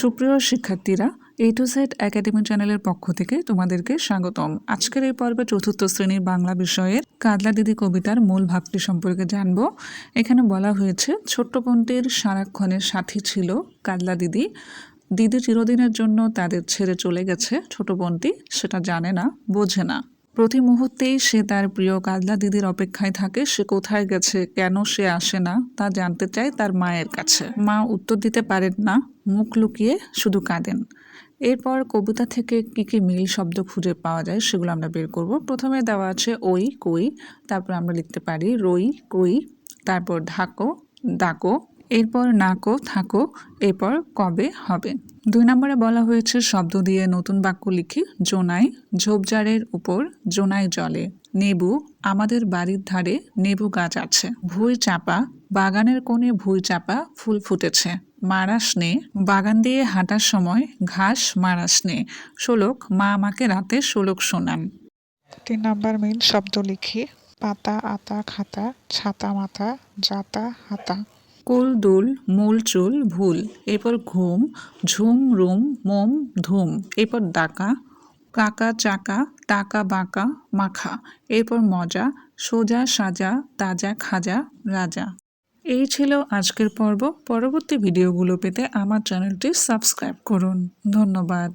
সুপ্রিয় শিক্ষার্থীরা এ two set academy চ্যানেলের পক্ষ থেকে তোমাদেরকে স্বাগতম। আজকের এই পর্বে চতুর্থ শ্রেণির বাংলা বিষয়ের কাদলা দিদি কবিতার মূল ভাবটি সম্পর্কে জানব। এখানে বলা হয়েছে, ছোট্ট বোনটির সারাক্ষণের সাথী ছিল কাদলা দিদি। দিদি চিরদিনের জন্য তাদের ছেড়ে চলে গেছে। ছোট বোনটি সেটা জানে না, বোঝে না। প্রতি মুহূর্তেই সে তার প্রিয় কাদলা দিদির অপেক্ষায় থাকে, সে কোথায় গেছে, কেন সে আসে না, তা জানতে চায় তার মায়ের কাছে। মা উত্তর দিতে পারেন না, মুখ লুকিয়ে শুধু কাঁদেন। এরপর কবিতা থেকে কি কি মিল শব্দ খুঁজে পাওয়া যায় সেগুলো আমরা বের করব। প্রথমে দেওয়া আছে ওই, কই, তারপর আমরা লিখতে পারি রই, কই, তারপর ঢাকো, ডাকো এরপর নাকো, থাকো, এরপর কবে হবে? দুই নম্বরে বলা হয়েছে, শব্দ দিয়ে নতুন বাক্য লিখি, জোনাই, ঝোপঝাড়ের উপর, জোনাই জলে। নেবু, আমাদের বাড়ির ধারে নেবু গাছ আছে। ভুই চাপা, বাগানের কোণে ভুই চাপা ফুল ফুটেছে। মারাস নে বাগান দিয়ে হাঁটার সময় ঘাস মারাস নে শোলক, মা আমাকে রাতে শোলক শোনান। তিন নাম্বার মিল শব্দ লিখি, পাতা, আতা, খাতা, ছাতা, মাথা, জাতা, হাতা। কুল, দুল, মূল, চুল, ভুল। এরপর ঘুম, ঝুম, রুম, মোম, ধুম। এরপর ডাকা কাকা, চাকা, টাকা, বাঁকা, মাখা। এরপর মজা, সোজা, সাজা, তাজা, খাজা, রাজা। এই ছিল আজকের পর্ব। পরবর্তী ভিডিওগুলো পেতে আমার চ্যানেলটি সাবস্ক্রাইব করুন। ধন্যবাদ।